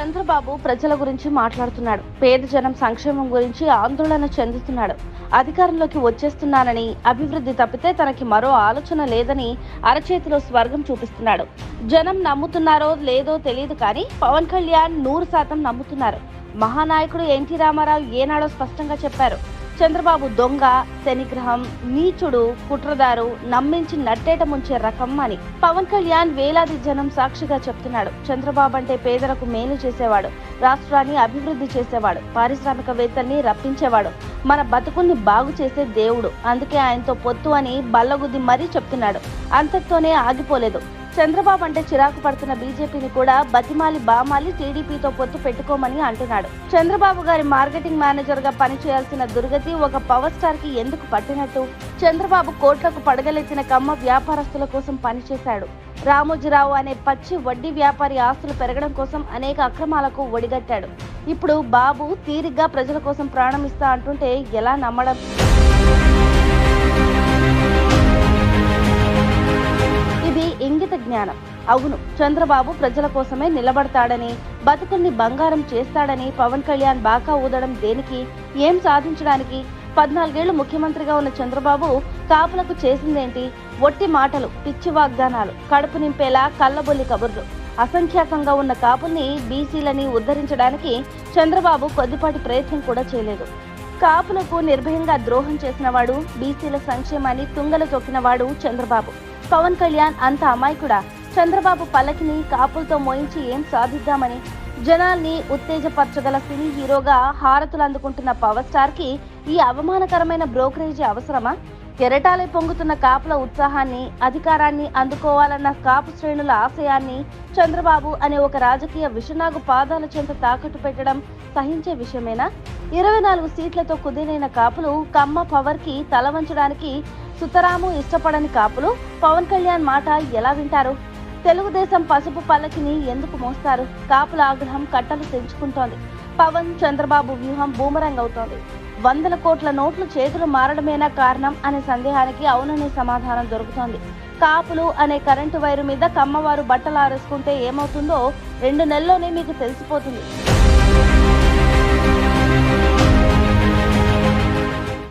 చంద్రబాబు ప్రజల గురించి మాట్లాడుతున్నాడు. పేద జనం సంక్షేమం గురించి ఆందోళన చెందుతున్నాడు. అధికారంలోకి వచ్చేస్తున్నానని అభివృద్ధి తప్పితే తనకి మరో ఆలోచన లేదని అరచేతిలో స్వర్గం చూపిస్తున్నాడు. జనం నమ్ముతున్నారో లేదో తెలియదు కానీ పవన్ కళ్యాణ్ నూరు శాతం నమ్ముతున్నారు. మహానాయకుడు ఎన్టీ రామారావు ఏనాడో స్పష్టంగా చెప్పారు. చంద్రబాబు దొంగ శనిగ్రహం నీచుడు కుట్రదారు నమ్మించి నట్టేట ముంచే రకం అని. పవన్ కళ్యాణ్ వేలాది జనం సాక్షిగా చెప్తున్నాడు. చంద్రబాబు అంటే పేదలకు మేలు చేసేవాడు రాష్ట్రాన్ని అభివృద్ధి చేసేవాడు పారిశ్రామికవేత్తల్ని రప్పించేవాడు మన బతుకుల్ని బాగు చేసే దేవుడు. అందుకే ఆయనతో పొత్తు అని బల్లగుద్ది మరీ చెప్తున్నాడు. అంతటితోనే ఆగిపోలేదు. చంద్రబాబు అంటే చిరాకు పడుతున్న బీజేపీని కూడా బతిమాలి బామాలి టీడీపీతో పొత్తు పెట్టుకోమని అంటున్నాడు. చంద్రబాబు గారి మార్కెటింగ్ మేనేజర్గా పనిచేయాల్సిన దుర్గతి ఒక పవర్ స్టార్కి ఎందుకు పట్టినట్టు? చంద్రబాబు కోట్లకు పడగలెత్తిన కమ్మ వ్యాపారస్తుల కోసం పనిచేశాడు. రామోజీరావు అనే పచ్చి వడ్డీ వ్యాపారి ఆస్తులు పెరగడం కోసం అనేక అక్రమాలకు ఒడిగట్టాడు. ఇప్పుడు బాబు తీరిగ్గా ప్రజల కోసం ప్రాణం ఇస్తా అంటుంటే ఎలా నమ్మడం? అవును చంద్రబాబు ప్రజల కోసమే నిలబడతాడని బతుకుల్ని బంగారం చేస్తాడని పవన్ కళ్యాణ్ బాకా ఊదడం దేనికి ఏం సాధించడానికి? పద్నాలుగేళ్ళు ముఖ్యమంత్రిగా ఉన్న చంద్రబాబు కాపులకు చేసిందేంటి? ఒట్టి మాటలు పిచ్చి వాగ్దానాలు కడుపు నింపేలా కళ్ళబొల్లి కబుర్లు. అసంఖ్యాకంగా ఉన్న కాపుల్ని బీసీలని ఉద్ధరించడానికి చంద్రబాబు కొద్దిపాటి ప్రయత్నం కూడా చేయలేదు. కాపులకు నిర్భయంగా ద్రోహం చేసినవాడు బీసీల సంక్షేమాన్ని తుంగలు తొక్కినవాడు చంద్రబాబు. పవన్ కళ్యాణ్ అంత అమాయకుడా? చంద్రబాబు పల్లకిని కాపులతో మోయించి ఏం సాధిద్దామని జనాల్ని ఉత్తేజపరచగల సినీ హీరోగా హారతులు అందుకుంటున్న పవర్ స్టార్కి ఈ అవమానకరమైన బ్రోకరేజీ అవసరమా? కెరటాలే పొంగుతున్న కాపుల ఉత్సాహాన్ని అధికారాన్ని అందుకోవాలన్న కాపు శ్రేణుల ఆశయాన్ని చంద్రబాబు అనే ఒక రాజకీయ విషనాగు పాదాల చెంత తాకట్టు పెట్టడం సహించే విషయమేనా? ఇరవై నాలుగు సీట్లతో కుదిరైన కాపులు కమ్మ పవర్కి తల వంచడానికి సుతరాము ఇష్టపడని కాపులు? పవన్ కళ్యాణ్ మాట ఎలా వింటారు? తెలుగుదేశం పసుపు పల్లకిని ఎందుకు మోస్తారు? కాపుల ఆగ్రహం కట్టలు తెంచుకుంటోంది. పవన్ చంద్రబాబు వ్యూహం బూమరంగ్ అవుతోంది వందల కోట్ల నోట్లు చేతులు మారడమేనా కారణం అనే సందేహానికి అవుననే సమాధానం దొరుకుతోంది. కాపులు అనే కరెంటు వైరు మీద కమ్మవారు బట్టలు ఆరేసుకుంటే ఏమవుతుందో రెండు నెలల్లోనే మీకు తెలిసిపోతుంది.